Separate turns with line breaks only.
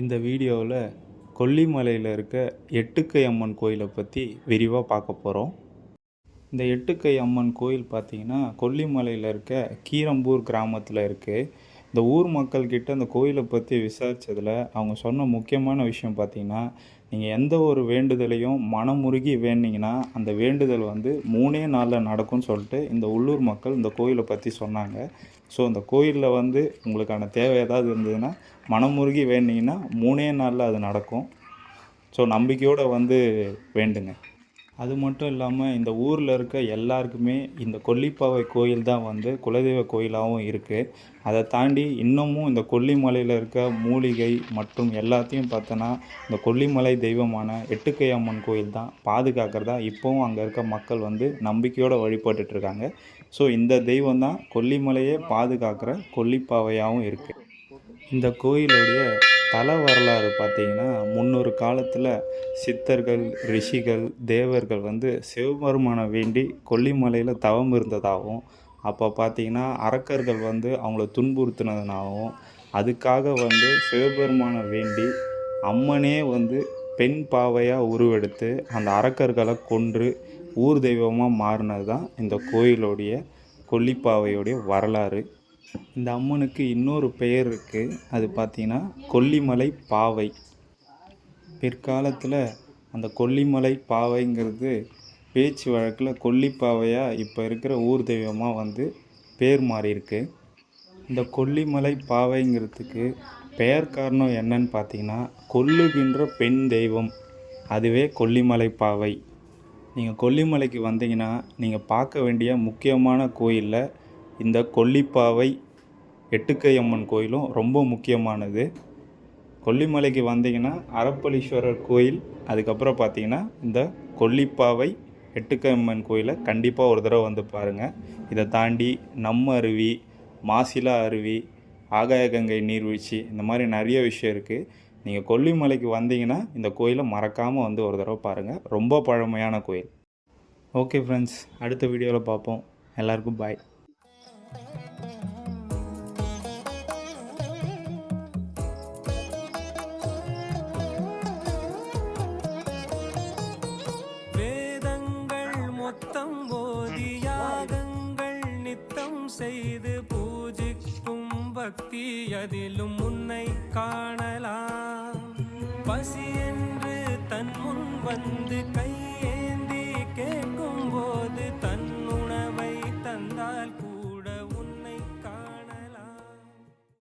இந்த வீடியோவில் கொல்லிமலையில் இருக்க எட்டுக்கை அம்மன் கோயிலை பற்றி விரிவாக பார்க்க போகிறோம். இந்த எட்டுக்கை அம்மன் கோயில் பார்த்தீங்கன்னா கொல்லிமலையில் இருக்க கீரம்பூர் கிராமத்தில் இருக்குது. இந்த ஊர் மக்கள்கிட்ட அந்த கோயிலை பற்றி விசாரித்ததில் அவங்க சொன்ன முக்கியமான விஷயம் பார்த்தீங்கன்னா நீங்கள் எந்த ஒரு வேண்டுதலையும் மனமுருகி வேண்டிங்கன்னா அந்த வேண்டுதல் வந்து மூணே நாளில் நடக்கும்னு சொல்லிட்டு இந்த உள்ளூர் மக்கள் இந்த கோயிலை பற்றி சொன்னாங்க. ஸோ அந்த கோயிலில் வந்து உங்களுக்கான தேவை ஏதாவது இருந்ததுன்னா மனமுருகி வேண்டிங்கன்னா மூணே நாளில் அது நடக்கும். ஸோ நம்பிக்கையோடு வந்து வேண்டுங்க. அது மட்டும் இல்லாமல் இந்த ஊரில் இருக்க எல்லாருக்குமே இந்த கொல்லிப்பாவை கோயில் தான் வந்து குலதெய்வ கோயிலாகவும் இருக்குது அதை தாண்டி இன்னமும் இந்த கொல்லிமலையில் இருக்க மூலிகை மற்றும் எல்லாத்தையும் பார்த்தோன்னா இந்த கொல்லிமலை தெய்வமான எட்டுக்கை அம்மன் கோயில் தான் பாதுகாக்கிறதா இப்போவும் அங்கே இருக்க மக்கள் வந்து நம்பிக்கையோடு வழிபட்டுட்ருக்காங்க ஸோ இந்த தெய்வம் தான் கொல்லிமலையே பாதுகாக்கிற கொல்லிப்பாவையாகவும் இருக்குது இந்த கோயிலுடைய தல வரலாறு பார்த்தீங்கன்னா முன்னொரு காலத்தில் சித்தர்கள் ரிஷிகள் தேவர்கள் வந்து சிவபெருமானை வேண்டி கொல்லிமலையில் தவம் இருந்ததாகவும் அப்போ பார்த்தீங்கன்னா அரக்கர்கள் வந்து அவங்கள துன்புறுத்தினதுனாகவும் அதுக்காக வந்து சிவபெருமானை வேண்டி அம்மனே வந்து பெண் பாவையாக உருவெடுத்து அந்த அரக்கர்களை கொன்று ஊர் தெய்வமாக மாறினது தான் இந்த கோயிலுடைய கொல்லிப்பாவையுடைய வரலாறு. இந்த அம்மனுக்கு இன்னொரு பெயர் இருக்குது அது பார்த்தீங்கன்னா கொல்லிமலை பாவை. பிற்காலத்தில் அந்த கொல்லிமலை பாவைங்கிறது பேச்சு வழக்கில் கொல்லிப்பாவையாக இப்போ இருக்கிற ஊர் தெய்வமாக வந்து பேர் மாறியிருக்கு. இந்த கொல்லிமலை பாவைங்கிறதுக்கு பெயர் காரணம் என்னன்னு பார்த்தீங்கன்னா கொல்லுகின்ற பெண் தெய்வம். அதுவே கொல்லிமலை பாவை. நீங்கள் கொல்லிமலைக்கு வந்தீங்கன்னா நீங்கள் பார்க்க வேண்டிய முக்கியமான கோயிலில் இந்த கொல்லிப்பாவை எட்டுக்கையம்மன் கோயிலும் ரொம்ப முக்கியமானது. கொல்லிமலைக்கு வந்தீங்கன்னா அறப்பளீஸ்வரர் கோயில் அதுக்கப்புறம் பார்த்தீங்கன்னா இந்த கொல்லிப்பாவை எட்டுக்கையம்மன் கோயிலை கண்டிப்பாக ஒரு தடவை வந்து பாருங்கள் இதை தாண்டி நம்ம அருவி மாசிலா அருவி ஆகாயகங்கை நீர்வீழ்ச்சி இந்த மாதிரி நிறைய விஷயம் இருக்குது நீங்கள் கொல்லிமலைக்கு வந்தீங்கன்னா இந்த கோயிலை மறக்காமல் வந்து ஒரு தடவை பாருங்கள் ரொம்ப பழமையான கோயில். ஓகே ஃப்ரெண்ட்ஸ் அடுத்த வீடியோவில் பார்ப்போம். எல்லாருக்கும் பாய்
வேதங்கள் ஓதி யாகங்கள் நித்தம் செய்து பூஜிக்கும் பக்தி அதிலும் உன்னை காணலாம். பசி என்று தன் முன் வந்து கையே